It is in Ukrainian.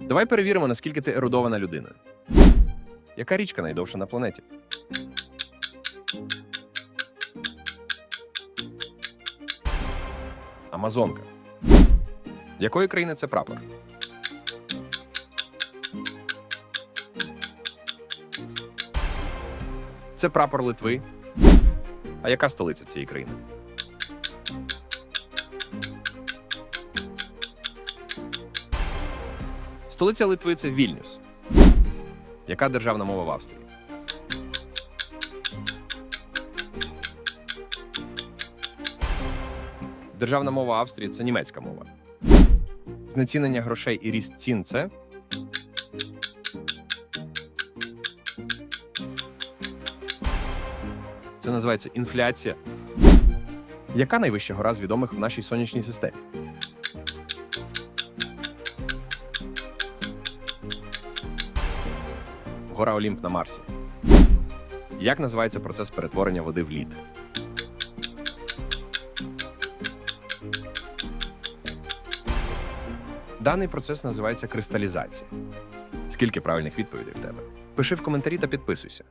Давай перевіримо, наскільки ти ерудована людина. Яка річка найдовша на планеті? Амазонка. Якої країни це прапор? Це прапор Литви. А яка столиця цієї країни? Столиця Литви це Вільнюс. Яка державна мова в Австрії? Державна мова Австрії це німецька мова. Знецінення грошей і ріст цін це. Це називається інфляція. Яка найвища гора з відомих в нашій сонячній системі? Гора Олімп на Марсі. Як називається процес перетворення води в лід? Даний процес називається кристалізація. Скільки правильних відповідей в тебе? Пиши в коментарі та підписуйся.